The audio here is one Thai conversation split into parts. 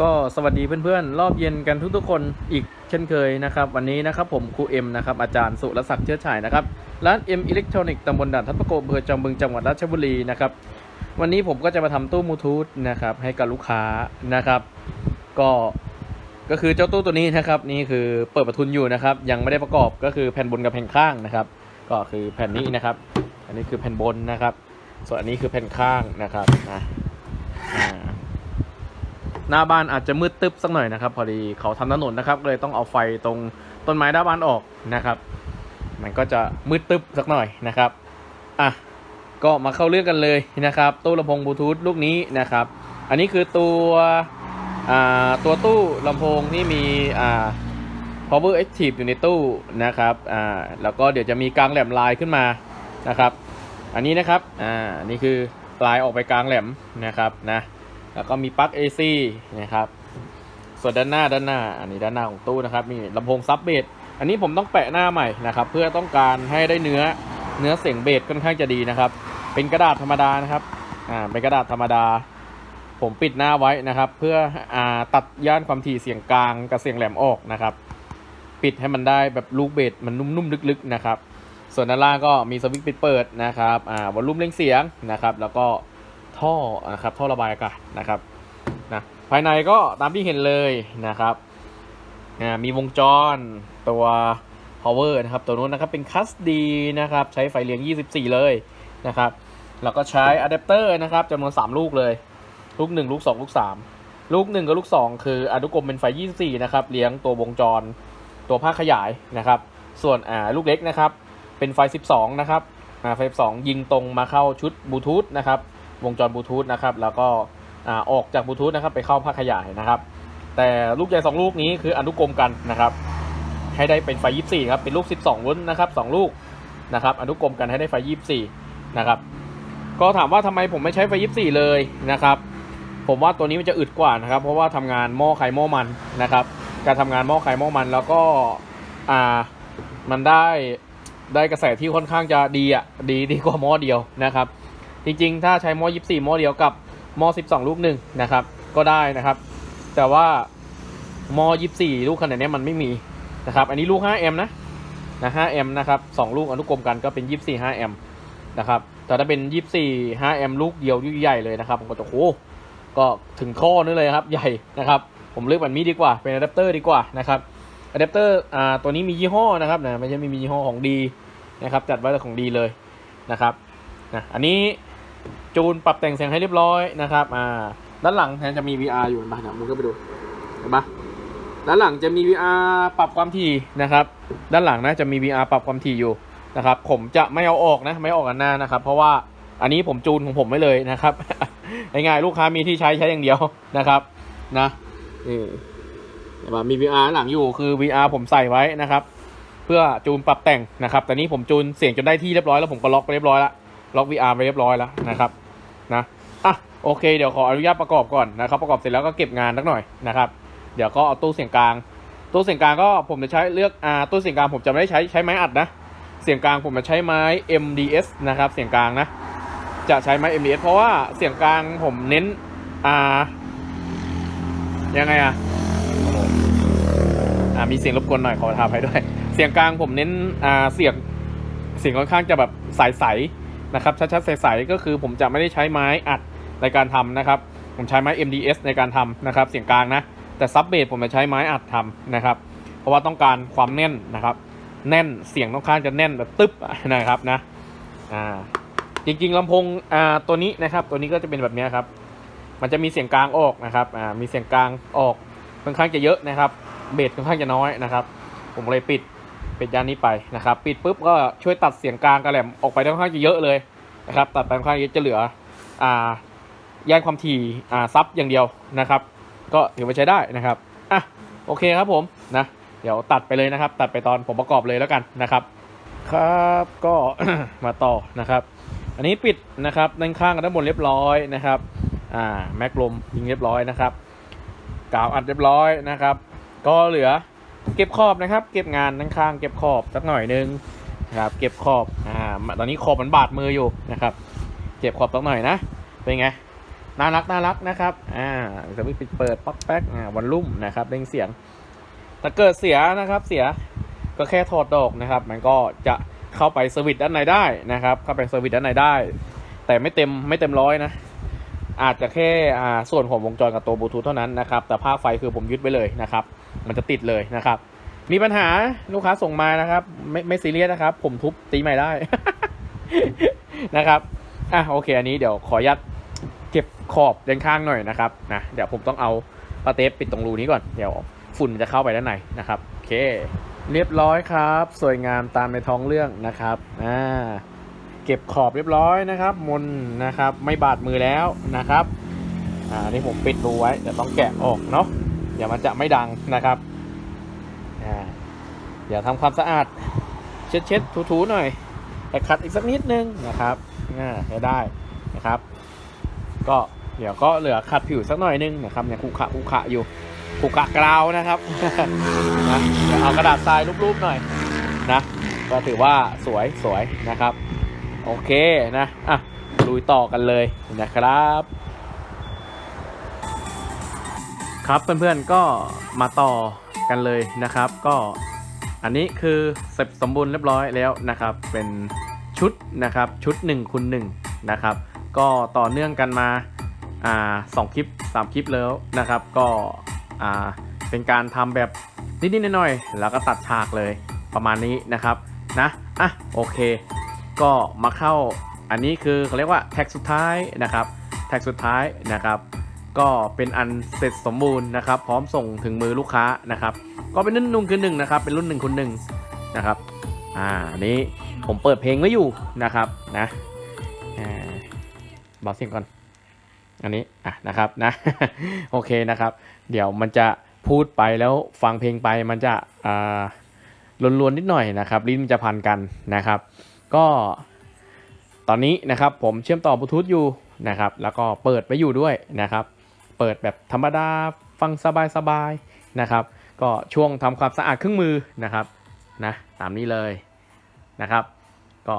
ก็สวัสดีเพื่อนๆ รอบเย็นกันทุกๆคนอีกเช่นเคยนะครับ วันนี้นะครับผมครูเอ็มนะครับอาจารย์สุรศักดิ์เชื้อฉายนะครับ ร้านเอ็มอิเล็กทรอนิกส์ตำบลด่านทับประโกอำเภอจอมบึงจังหวัดราชบุรีนะครับวันนี้ผมก็จะมาทำตู้บลูทูธนะครับให้กับลูกค้านะครับ ก็ก็คือเจ้าตู้ตัวนี้นะครับ นี่คือเปิดประทุนอยู่นะครับ ยังไม่ได้ประกอบก็คือแผ่นบนกับแผ่นข้างนะครับ ก็คือแผ่นนี้นะครับ อันนี้คือแผ่นบนนะครับ ส่วนอันนี้คือแผ่นข้างนะครับนะอ่า หน้าบ้านอาจจะมืดตึ๊บสักหน่อยนะครับ พอดีเขาทำถนนนะครับก็เลยต้องเอาไฟตรงต้นไม้หน้าบ้านออกนะครับ มันก็จะมืดตึ๊บสักหน่อยนะครับอะก็มาเข้าเรื่องกันเลยนะครับตู้ลำโพงบลูทูธลูกนี้นะครับ อันนี้คือตัวอ่าตัวตู้ลำโพงที่มีอ่า power active อยู่ในตู้นะครับอ่าแล้วก็เดี๋ยวจะมีกลางแหลมลายขึ้นมานะครับ อันนี้นะครับอ่านี่คือปลายออกไปกลางแหลมนะครับนะ แล้วก็มีปลั๊ก AC นะครับ ส่วนด้านหน้าด้านหน้า อันนี้ด้านหน้าของตู้นะครับ มีลำโพงซับเบสอันนี้ผมต้องแปะหน้าใหม่นะครับ เพื่อต้องการให้ได้เนื้อเนื้อเสียงเบสค่อนข้างจะดีนะครับ เป็นกระดาษธรรมดานะครับ อ่า เป็นกระดาษธรรมดา ผมปิดหน้าไว้นะครับ เพื่ออ่าตัดย่านความถี่เสียงกลางกับเสียงแหลมออกนะครับ ปิดให้มันได้แบบลูกเบสมันนุ่มๆลึกๆนะครับ ส่วนด้านล่างก็มีสวิตช์ปิดเปิดนะครับ อ่าวอลลุ่มเร่งเสียงนะครับ แล้วก็ ท่อนะครับท่อระบายอากาศนะครับนะภายในก็ตามที่เห็นเลยนะครับอ่ามีวงจรตัว power นะครับตัวนู้นนะครับเป็นคัสดีนะครับใช้ไฟเลี้ยง 24 เลยนะครับแล้วก็ใช้อะแดปเตอร์นะครับจำนวน 3 ลูกเลย ลูก 1 ลูก 2 ลูก 3 ลูก 1 กับลูก 2 คืออนุกรมเป็นไฟ 24 นะครับเลี้ยงตัววงจรตัวภาคขยายนะครับส่วนอ่าลูกเล็กนะครับเป็นไฟ 12 นะครับอ่าไฟ 12 ยิงตรงมาเข้าชุดบลูทูธนะครับ วงจรบลูทูธนะครับแล้วก็อออกจากบลูทูธนะครับไปเข้าภาขยายนะครับ แต่ลูกใหญ่2ลูกนี้คืออนุกรมกันนะครับให้ได้เป็นไฟ 24 ครับเป็นลูก 12โวลต์นะครับ2ลูกนะครับอนุกรมกันให้ได้ไฟ 24 นะครับ ก็ถามว่าทำไมผมไม่ใช้ไฟ 24 เลยนะครับ ผมว่าตัวนี้มันจะอึดกว่านะครับ เพราะว่าทำงานหม้อไข่หม้อมันนะครับ การทำงานหม้อไข่หม้อมันแล้วก็อ่ามันได้ได้กระแสที่ค่อนข้างจะดีอะดีดีกว่าหม้อเดียวนะครับ จริงๆ ถ้าใช้หม้อ24หม้อเดียวกับหม้อ12 ลูกหนึ่งนะครับ ก็ได้นะครับ แต่ว่าหม้อ24 ลูกขนาดนี้มันไม่มีนะครับ อันนี้ลูก 5M นะนะ 5M นะครับ2ลูกอนุกรมกันก็เป็น 24 5M นะครับแต่ถ้าเป็น 24 5M ลูกเดียวลูกใหญ่เลยนะครับผมก็จะโอ้ก็ถึงข้อนึงเลยครับ ใหญ่นะครับผมเลือกแบบนี้ดีกว่าเป็นอะแดปเตอร์ดีกว่านะครับอะแดปเตอร์อ่าตัวนี้มียี่ห้อนะครับนะไม่ใช่ไม่มียี่ห้อของดีนะครับจัดไว้แต่ของดีเลยนะครับนะอันนี้ จูนปรับแต่งเสียงให้เรียบร้อยนะครับอ่าด้านหลังแทนจะมี VR อยู่นะเนี่ยมึงก็ไปดูเห็นปะด้านหลังจะมี VR ปรับความถี่นะครับ ด้านหลังนะจะมี VR ปรับความถี่อยู่นะครับ ผมจะไม่เอาออกนะ ไม่ออกกันหน้านะครับ เพราะว่าอันนี้ผมจูนของผมไว้เลยนะครับง่ายๆลูกค้ามีที่ใช้ใช้อย่างเดียวนะครับนะนี่มี VR หลังอยู่คือ VR ผมใส่ไว้นะครับ เพื่อจูนปรับแต่งนะครับ แต่นี้ผมจูนเสียงจนได้ที่เรียบร้อยแล้วผมก็ล็อกไปเรียบร้อยแล้ว ล็อก VR ไปเรียบร้อยแล้วนะครับนะอะโอเคเดี๋ยวขออนุญาตประกอบก่อนนะครับ ประกอบเสร็จแล้วก็เก็บงานสักหน่อยนะครับ เดี๋ยวก็เอาตู้เสียงกลาง ตู้เสียงกลางก็ผมจะใช้เลือกอ่าตู้เสียงกลางผมจะไม่ได้ใช้ใช้ไม้อัดนะ เสียงกลางผมจะใช้ไม้ MDS นะครับ เสียงกลางนะ จะใช้ไม้ MDS เพราะว่าเสียงกลางผมเน้นอ่ายังไงอะอ่ามีเสียงรบกวนหน่อยขอทาภัยด้วย เสียงกลางผมเน้นอ่าเสียงเสียงค่อนข้างจะแบบใสๆ นะครับชัดๆใสๆก็คือผมจะไม่ได้ใช้ไม้อัดในการทำนะครับ ผมใช้ไม้ MDS ในการทำนะครับ เสียงกลางนะ แต่ซับเบสผมจะใช้ไม้อัดทำนะครับ เพราะว่าต้องการความแน่นนะครับ แน่นเสียงค่อนข้างจะแน่นแบบตึ๊บนะครับนะอ่าจริงๆลำโพงอ่าตัวนี้นะครับ ตัวนี้ก็จะเป็นแบบนี้ครับ มันจะมีเสียงกลางออกนะครับอ่ามีเสียงกลางออกค่อนข้างจะเยอะนะครับ เบสค่อนข้างจะน้อยนะครับ ผมเลยปิด ปิดด้านนี้ไปนะครับ ปิดปุ๊บก็ช่วยตัดเสียงกลางกระแหลมออกไปค่อนข้างจะเยอะเลยนะครับ ตัดไปค่อนข้างเยอะจะเหลืออ่าแยกความถี่อ่าซับอย่างเดียวนะครับ ก็ถือว่าใช้ได้นะครับอะโอเคครับผมนะเดี๋ยวตัดไปเลยนะครับ ตัดไปตอนผมประกอบเลยแล้วกันนะครับ ครับก็มาต่อนะครับ อันนี้ปิดนะครับด้านข้างกับด้านบนเรียบร้อยนะครับอ่าแม็กลมยิงเรียบร้อยนะครับกาวอัดเรียบร้อยนะครับ ก็เหลือ เก็บขอบนะครับ เก็บงานข้างเก็บขอบสักหน่อยนึงนะครับเก็บขอบอ่าตอนนี้ขอบมันบาดมืออยู่นะครับ เก็บขอบสักหน่อยนะเป็นไงน่ารักน่ารักนะครับอ่าสวิตช์ปิดเปิดป๊อกแป๊กอ่าวันลุ่มนะครับเร่งเสียงถ้าเกิดเสียนะครับเสียก็แค่ถอดดอกนะครับ มันก็จะเข้าไปสวิตด้านในได้นะครับ เข้าไปสวิตด้านในได้ แต่ไม่เต็มไม่เต็มร้อยนะอาจจะแค่อ่าส่วนของวงจรกับตัวบลูทูธเท่านั้นนะครับ แต่ภาคไฟคือผมยึดไว้เลยนะครับ มันจะติดเลยนะครับ มีปัญหาลูกค้าส่งมานะครับ ไม่ไม่ซีเรียสนะครับ ผมทุบตีใหม่ได้นะครับอะโอเค อันนี้เดี๋ยวขออนุญาตเก็บขอบด้านข้างหน่อยนะครับนะเดี๋ยวผมต้องเอาปาเทปปิดตรงรูนี้ก่อนเดี๋ยวฝุ่นจะเข้าไปด้านในนะครับโอเค เรียบร้อยครับ สวยงามตามในท้องเรื่องนะครับอ่าเก็บขอบเรียบร้อยนะครับ มนนะครับ ไม่บาดมือแล้วนะครับอ่านี่ผมปิดรูไว้เดี๋ยวต้องแกะออกเนาะ ดี๋ยวมันจะไม่ดังนะครับอ่าเดี๋ยวทำความสะอาด เช็ดเช็ดถูๆหน่อยแต่ขัดอีกสักนิดนึงนะครับอ่าให้ได้นะครับ ก็เดี๋ยวก็เหลือขัดผิวสักหน่อยนึงนะครับเนี่ยคุขะคุขะอยู่คุขะกราวนะครับนะเเอากระดาษทรายรูปๆหน่อยนะก็ถือว่าสวยสวยนะครับ โอเคนะอะลุยต่อกันเลยนะครับ ครับเพื่อนๆก็มาต่อกันเลยนะครับ ก็อันนี้คือเสร็จสมบูรณ์เรียบร้อยแล้วนะครับ เป็นชุดนะครับชุด1คูณ1นะครับ ก็ต่อเนื่องกันมาอ่าสองคลิป 3 คลิปแล้วนะครับ ก็อ่าเป็นการทำแบบนิดๆหน่อยๆแล้วก็ตัดฉากเลยประมาณนี้นะครับนะอะโอเค ก็มาเข้าอันนี้คือเขาเรียกว่าแท็กสุดท้ายนะครับ แท็กสุดท้ายนะครับ ก็เป็นอันเสร็จสมบูรณ์นะครับ พร้อมส่งถึงมือลูกค้านะครับ ก็เป็นรุ่นหนึ่งคือหนึ่งนะครับ เป็นรุ่นหนึ่งคุณหนึ่งนะครับ อ่านี้ผมเปิดเพลงไว้อยู่นะครับนะอ่าเบาเสียงก่อน อันนี้อะนะครับนะโอเคนะครับ เดี๋ยวมันจะพูดไปแล้วฟังเพลงไปมันจะอ่าลวนๆนิดหน่อยนะครับลิ้นมันจะพันกันนะครับ ก็ตอนนี้นะครับผมเชื่อมต่อบลูทูธอยู่นะครับ แล้วก็เปิดไปอยู่ด้วยนะครับ เปิดแบบธรรมดาฟังสบายๆนะครับ ก็ช่วงทำความสะอาดเครื่องมือนะครับนะตามนี้เลยนะครับ ก็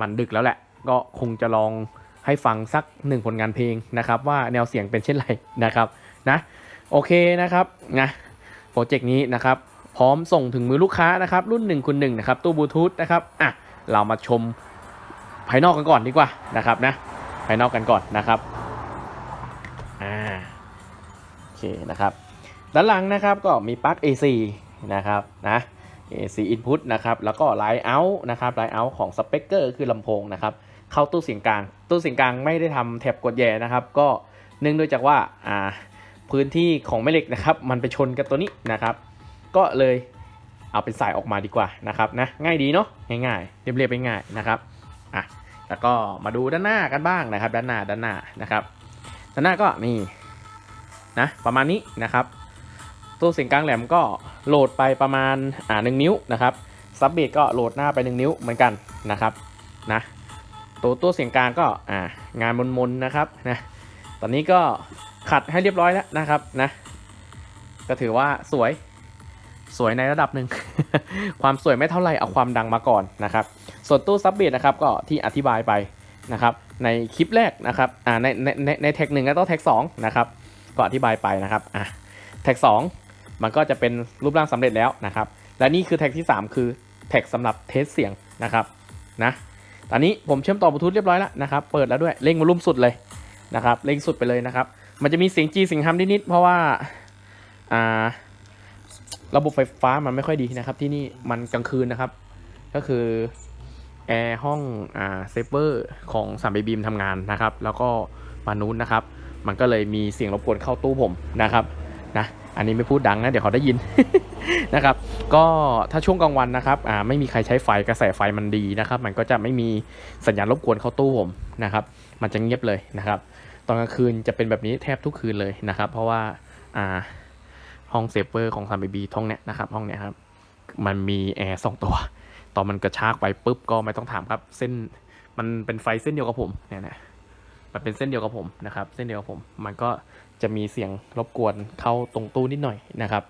มันดึกแล้วแหละ ก็คงจะลองให้ฟังสักหนึ่งผลงานเพลงนะครับ ว่าแนวเสียงเป็นเช่นไรนะครับนะโอเคนะครับนะโปรเจกต์นี้นะครับ พร้อมส่งถึงมือลูกค้านะครับ รุ่น1คุณ1นะครับตู้บลูทูธนะครับอะเรามาชมภายนอกกันก่อนดีกว่านะครับนะภายนอกกันก่อนนะครับอ่าโอ เคนะครับ ด้านหลังนะครับก็มีปลั๊ก AC นะครับนะ AC input นะครับ แล้วก็ line out นะครับ line out ของ speaker คือลำโพงนะครับ เข้าตู้เสียงกลาง ตู้เสียงกลางไม่ได้ทำแถบกดแย่นะครับ ก็เนื่องด้วยจากว่าอ่าพื้นที่ของแม่เหล็กนะครับ มันไปชนกับตัวนี้นะครับ ก็เลยเอาเป็นสายออกมาดีกว่านะครับนะง่ายดีเนาะง่ายๆเรียบๆไปง่ายนะครับอะแล้วก็มาดูด้านหน้ากันบ้างนะครับ ด้านหน้าด้านหน้านะครับ ด้านหน้าก็นี่ นะประมาณนี้นะครับตู้เสียงกลางแหลมก็โหลดไปประมาณอ่าหนิ้วนะครับซับเบสก็โหลดหน้าไป 1 นิ้วเหมือนกันนะครับนะตัวตู้เสียงกลางก็อ่างานมนๆนะครับนะตอนนี้ก็ขัดให้เรียบร้อยแล้วนะครับนะก็ถือว่าสวยสวยในระดับหนึ่ง ความสวยไม่เท่าไหร่เอาความดังมาก่อนนะครับ ส่วนตู้ซับเบสนะครับก็ที่อธิบายไปนะครับในคลิปแรกนะครับอ่าในในในในแท็กหนึ่งแล้วก็แท็กสองนะครับ ก็อธิบายไปนะครับอะแท็ก 2 มันก็จะเป็นรูปร่างสำเร็จแล้วนะครับ และนี่คือแท็กที่ 3 คือแท็กสำหรับเทสเสียงนะครับนะตอนนี้ผมเชื่อมต่อบลูทูธเรียบร้อยแล้วนะครับ เปิดแล้วด้วยเร่งวอลุ่มสุดเลยนะครับเร่งสุดไปเลยนะครับ มันจะมีเสียงจีเสียงฮัมนิดๆเพราะว่าอ่าระบบไฟฟ้ามันไม่ค่อยดีนะครับ ที่นี่มันกลางคืนนะครับ ก็คือแอร์ห้องอ่าเซฟเวอร์ของสามบีมทำงานนะครับ แล้วก็มานู้นนะครับ มันก็เลยมีเสียงรบกวนเข้าตู้ผมนะครับนะอันนี้ไม่พูดดังนะเดี๋ยวเขาได้ยินนะครับ ก็ถ้าช่วงกลางวันนะครับอ่าไม่มีใครใช้ไฟกระแสไฟมันดีนะครับ มันก็จะไม่มีสัญญาณรบกวนเข้าตู้ผมนะครับ มันจะเงียบเลยนะครับตอนกลางคืนจะเป็นแบบนี้แทบทุกคืนเลยนะครับ เพราะว่าอ่าห้องเซฟเวอร์ของซามบีบีห้องเนี้ยนะครับห้องเนี้ยครับมันมีแอร์สองตัว ตอนมันกระชากไปปุ๊บก็ไม่ต้องถามครับ เส้นมันเป็นไฟเส้นเดียวกับผมเนี่ยนะ มันเป็นเส้นเดียวกับผมนะครับ เส้นเดียวกับผม มันก็จะมีเสียงรบกวนเข้าตรงตู้นิดหน่อยนะครับ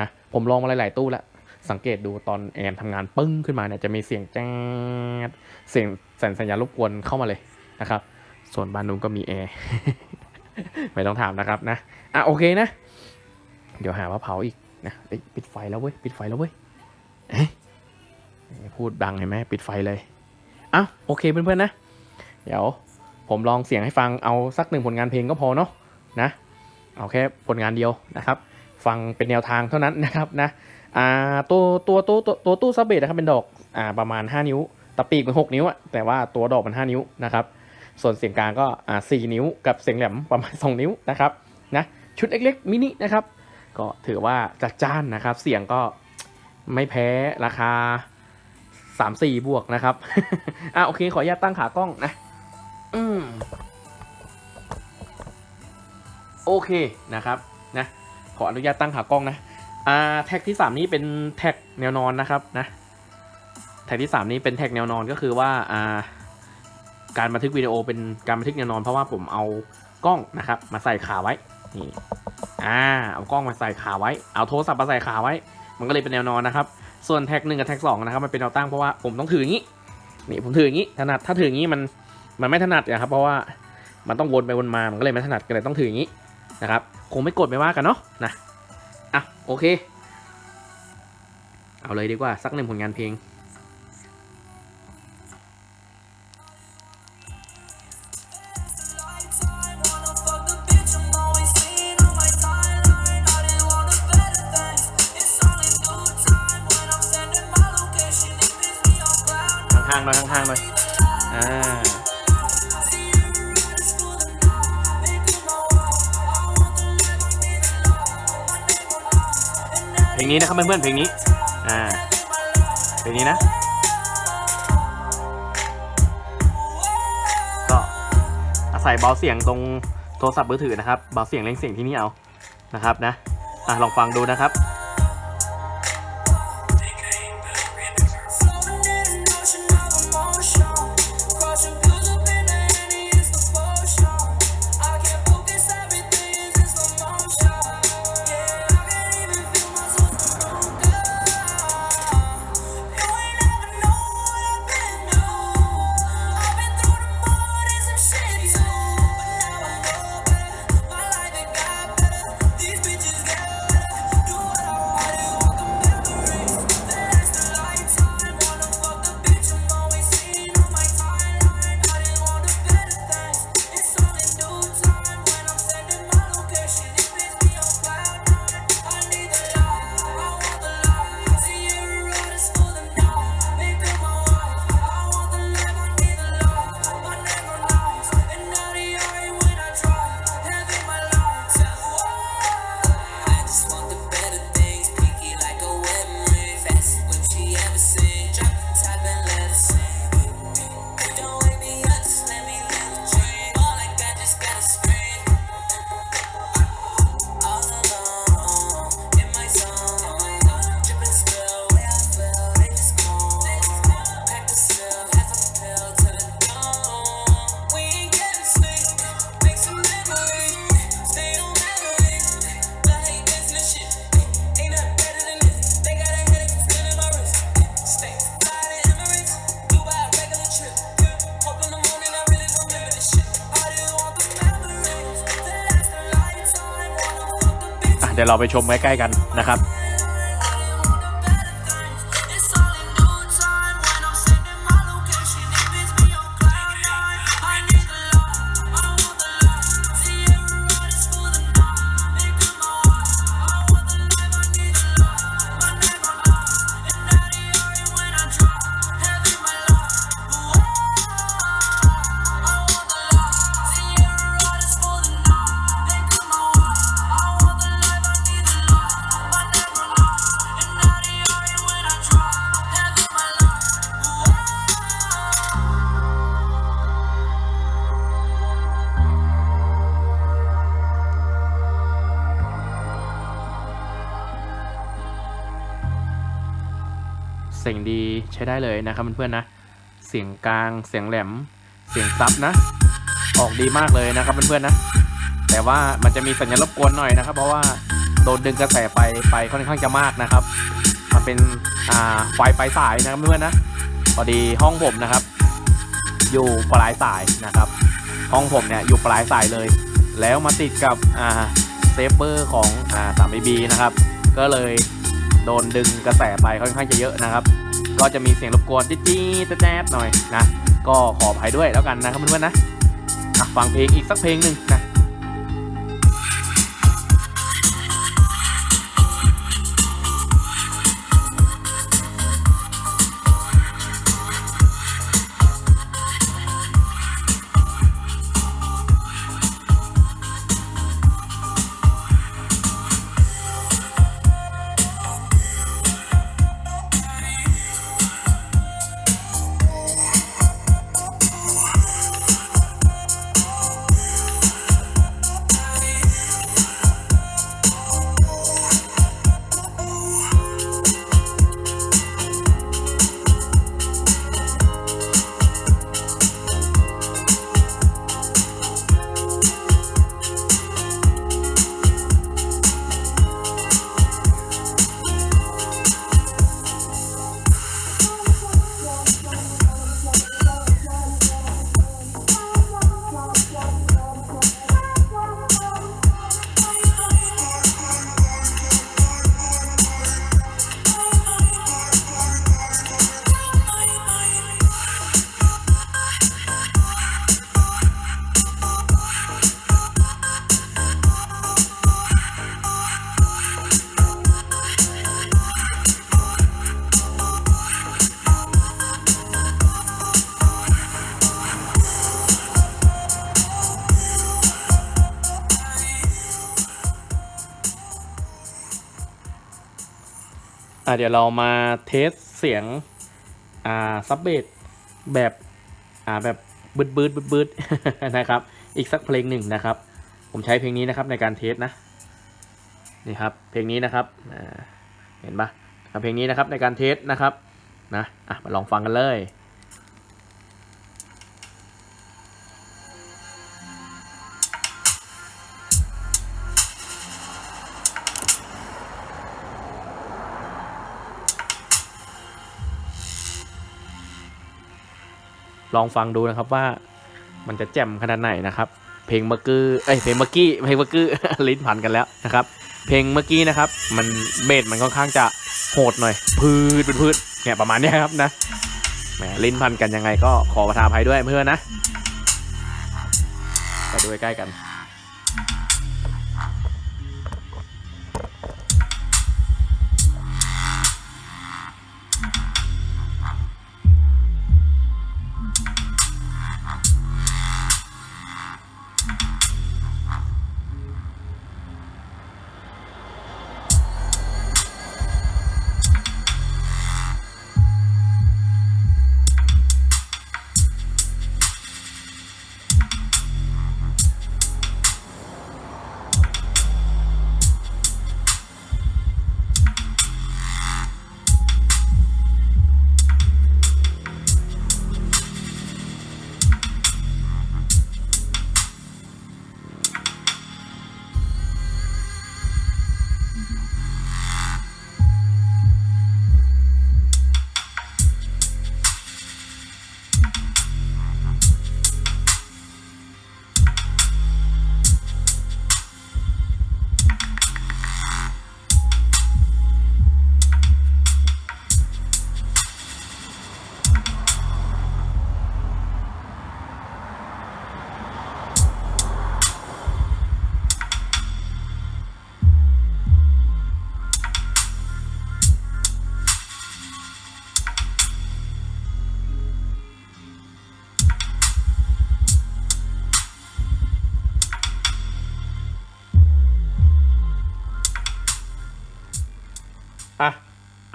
นะผมลองมาหลาย ๆ ตู้แล้วสังเกตดูตอนแอนทำงานปึ้งขึ้นมาเนี่ยจะมีเสียงแจ๊ดเสียงสัญสัญญาณรบกวนเข้ามาเลยนะครับ ส่วนบ้านนู้นก็มีแอร์ไม่ต้องถามนะครับนะอะโอเคนะ เดี๋ยวหาว่าเผาอีกนะปิดไฟแล้วเว้ยปิดไฟแล้วเว้ยเอ๊ะพูดดังเห็นไหมปิดไฟเลยอ้าวโอเคเพื่อนๆนะ เดี๋ยว ผมลองเสียงให้ฟังเอาสักหนึ่งผลงานเพลงก็พอเนาะนะเอาแค่ผลงานเดียวนะครับ ฟังเป็นแนวทางเท่านั้นนะครับนะอ่าตัวตัวตัวตัวตู้ซับเบสนะครับเป็นดอกอ่าประมาณ 5 นิ้วตะปีกเป็น6นิ้วอะแต่ว่าตัวดอกมัน 5 นิ้วนะครับ ส่วนเสียงกลางก็อ่า4นิ้วกับเสียงแหลมประมาณ 2 นิ้วนะครับนะชุดเล็กๆมินินะครับก็ถือว่าจัดจ้านนะครับ เสียงก็ไม่แพ้ราคา 3 4 บวกนะครับอะโอเคขออนุญาตตั้งขากล้องนะ อืมโอเคนะครับนะขออนุญาตตั้งขากล้องนะอ่าแท็กที่ 3 นี้เป็นแท็กแนวนอนนะครับนะแท็กที่ 3 นี้เป็นแท็กแนวนอนก็คือว่าอ่าการบันทึกวิดีโอเป็นการบันทึกแนวนอน เพราะว่าผมเอากล้องนะครับ มาใส่ขาไว้นี่อ่าเอากล้องมาใส่ขาไว้ เอาโทรศัพท์มาใส่ขาไว้ มันก็เลยเป็นแนวนอนนะครับ ส่วนแท็กหนึ่งกับแท็กสองนะครับมันเป็นแนวตั้งเพราะว่าผมต้องถืออย่างนี้นี่ผมถืออย่างนี้ถนัดถ้าถืออย่างนี้มัน มันไม่ถนัดนะครับ เพราะว่ามันต้องวนไปวนมา มันก็เลยไม่ถนัดก็เลยต้องถืออย่างนี้นะครับ คงไม่กดไม่ว่ากันเนาะนะ อะโอเค เอาเลยดีกว่าสักหนึ่งผลงานเพลงข้างๆหน่อยข้างๆหน่อยอ่า เพลงนี้นะครับเพื่อนๆเพลงนี้อ่าเพลงนี้นะ ก็อาศัยเบาเสียงตรงโทรศัพท์มือถือนะครับเบาเสียงเล่งเสียงที่นี่เอานะครับนะอะลองฟังดูนะครับ ดี๋ยวเราไปชมใกล้ๆกันนะครับ ยงดีใช้ได้เลยนะครับเพื่อนๆนะ เสียงกลางเสียงแหลม เสียงซับนะ ออกดีมากเลยนะครับเพื่อนๆนะ แต่ว่ามันจะมีสัญญาณรบกวนหน่อยนะครับ เพราะว่าโดนดึงกระแสไฟไปค่อนข้างจะมากนะครับ มันเป็นอ่าไฟปลายสายนะครับเพื่อนๆนะพอดีห้องผมนะครับ อยู่ปลายสายนะครับ ห้องผมเนี่ยอยู่ปลายสายเลย แล้วมาติดกับอ่าเซฟเบอร์ของอ่าสามบีนะครับ ก็เลย โดนดึงกระแสไปค่อนข้างจะเยอะนะครับ ก็จะมีเสียงรบกวนจี๊ดแจ๊ดหน่อยนะ ก็ขออภัยด้วยแล้วกันนะครับเพื่อนๆนะฟังเพลงอีกสักเพลงหนึ่งนะ อะเดี๋ยวเรามาเทสเสียงอ่าซับเบสแบบอ่าแบบบืดบืดบืดบืดนะครับ อีกสักเพลงหนึ่งนะครับ ผมใช้เพลงนี้นะครับในการเทสนะนี่ครับเพลงนี้นะครับเห็นปะเพลงนี้นะครับในการเทสนะครับนะอะมาลองฟังกันเลย ลองฟังดูนะครับว่ามันจะแจ่มขนาดไหนนะครับ เพลงเมื่อกี้เอ้ยเพลงเมื่อกี้เพลงเมื่อกี้ลิ้นผันกันแล้วนะครับ เพลงเมื่อกี้นะครับ มันเบสมันค่อนข้างจะโหดหน่อย พืดพืดพืดเนี่ยประมาณนี้ครับนะแหมลิ้นพันกันยังไงก็ขอประทานภัยด้วยเพื่อนนะไปดูใกล้กัน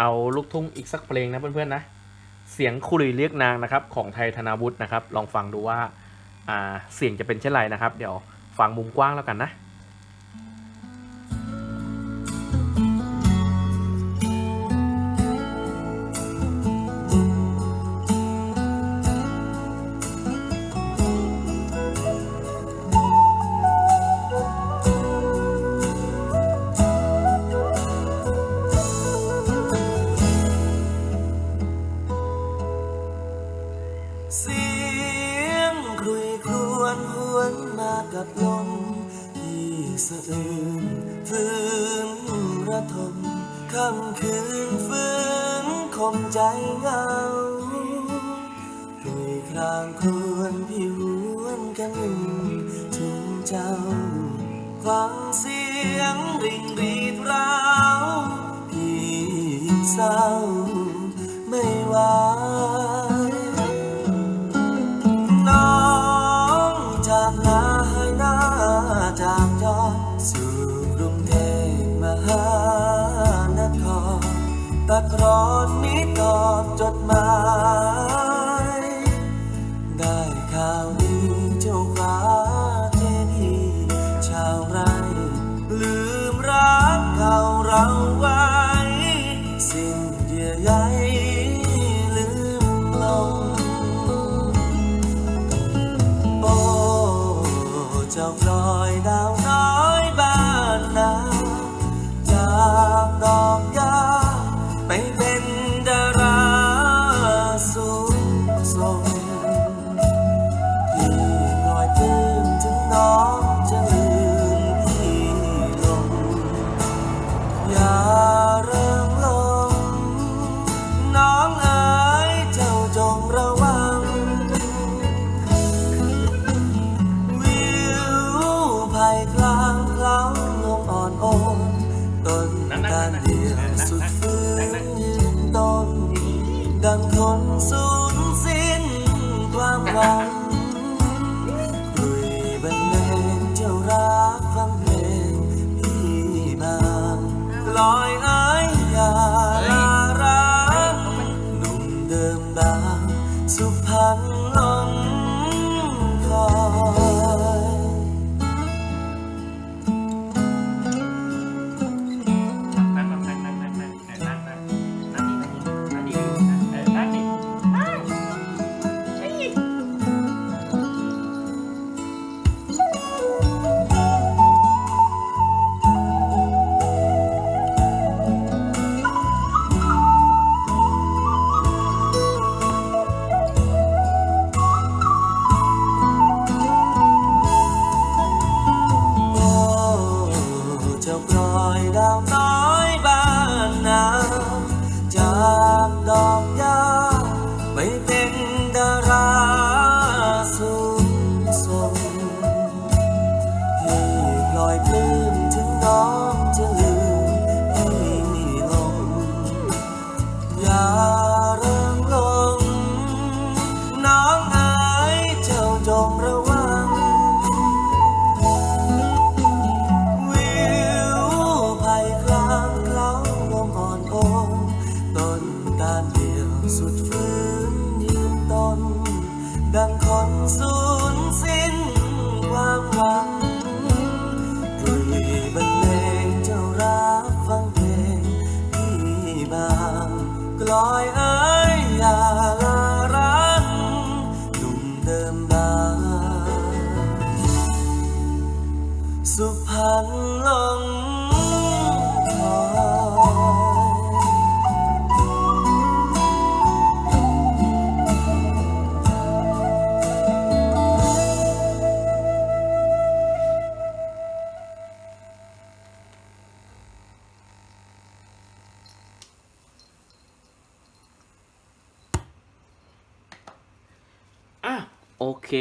เอาลูกทุ่งอีกสักเพลงนะเพื่อนๆนะ เสียงคุยเรียกนางนะครับของไทยธนาวุฒินะครับ ลองฟังดูว่าอ่าเสียงจะเป็นเช่นไรนะครับ เดี๋ยวฟังมุมกว้างแล้วกันนะ คืนฟื้นคมใจเงาลุยครางควรพี่หวนกันถึงเจ้า ฟังเสียงริ่งรีดร้าวพี่เศร้าไม่ว่า จดหมาย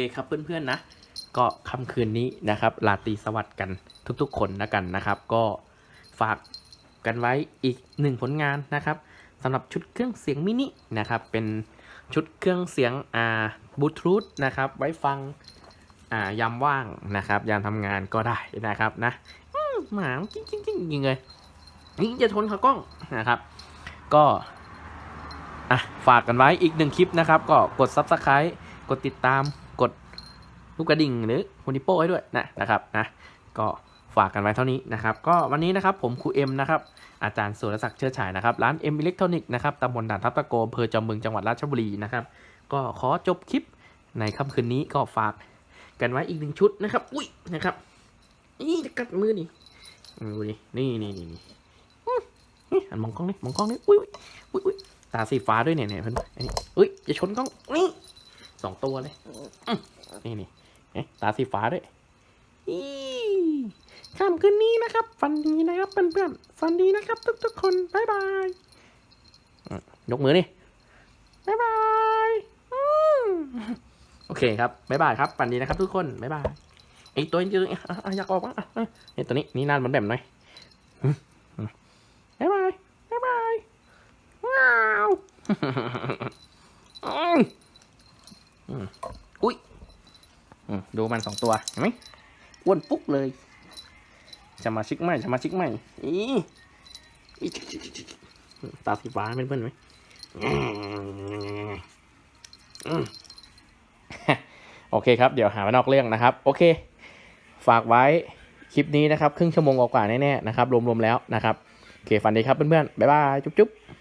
คครับเพื่อนๆนะ ก็ค่ำคืนนี้นะครับลาตีสวัสดิ์กันทุกๆคนนะกันนะครับ ก็ฝากกันไว้อีกหนึ่งผลงานนะครับสำหรับชุดเครื่องเสียงมินินะครับเป็นชุดเครื่องเสียงอ่าบลูทูธนะครับไว้ฟังอ่ายามว่างนะครับ ยามทำงานก็ได้นะครับนะหมากิ้งกิ้งกิ้งยิงเลยยิงจะทนขากล้องนะครับ ก็อะฝากกันไว้อีกหนึ่งคลิปนะครับ ก็กด subscribe กดติดตาม กดลูกกระดิ่งหรือโมนิโป้ให้ด้วยนะนะครับนะก็ฝากกันไว้เท่านี้นะครับ ก็วันนี้นะครับผมครูเอ็มนะครับ อาจารย์สุรศักดิ์เชื้อฉายนะครับ ร้านเอ็มอิเล็กทรอนิกส์นะครับตำบลด่านทับตะโกอำเภอจอมบึงจังหวัดราชบุรีนะครับ ก็ขอจบคลิปในค่ำคืนนี้ก็ฝากกันไว้อีกหนึ่งชุดนะครับ อุ้ยนะครับนี่จะกัดมือนี่ดูดินี่นี่นี่นี่นี่หันมองกล้องนี่มองกล้องนี่อุ้ยอุ้ยอุ้ยตาสีฟ้าด้วยเนี่ยเนี่ยเพื่อนอันนี้เอ้ยจะชนกล้องนี่สองตัวเลยนี่นี่ เอ๊ะตาสีฟ้าด้วยอีค่ำคืนนี้นะครับ ฝันดีนะครับเพื่อนๆฝันดีนะครับ ทุกๆคนบ๊ายบายอะยกมือนี่บ๊ายบายอืมโอเคครับบ๊ายบายครับฝันดีนะครับ ทุกคนบ๊ายบายไอ้ตัวนี้ตัวนี้อะอะอยากออกบ้างอะอะไอ้ตัวนี้นี่นานเหมือนแบบหน่อยอืมอืมบ๊ายบายบ๊ายบายว้าวอืมอืมอุ้ยอืม ดูมันสองตัวเห็นไหมอ้วนปุ๊กเลยสมาชิกใหม่สมาชิกใหม่อีอีตาสีฟ้าเป็นเพื่อนไหมโอเคครับ เดี๋ยวหาไปนอกเรื่องนะครับ โอเค ฝากไว้คลิปนี้นะครับ ครึ่งชั่วโมงกว่าแน่ๆนะครับ รวมๆแล้วนะครับ โอเค ฝันดีครับเพื่อนๆ บ๊ายบาย จุ๊บๆ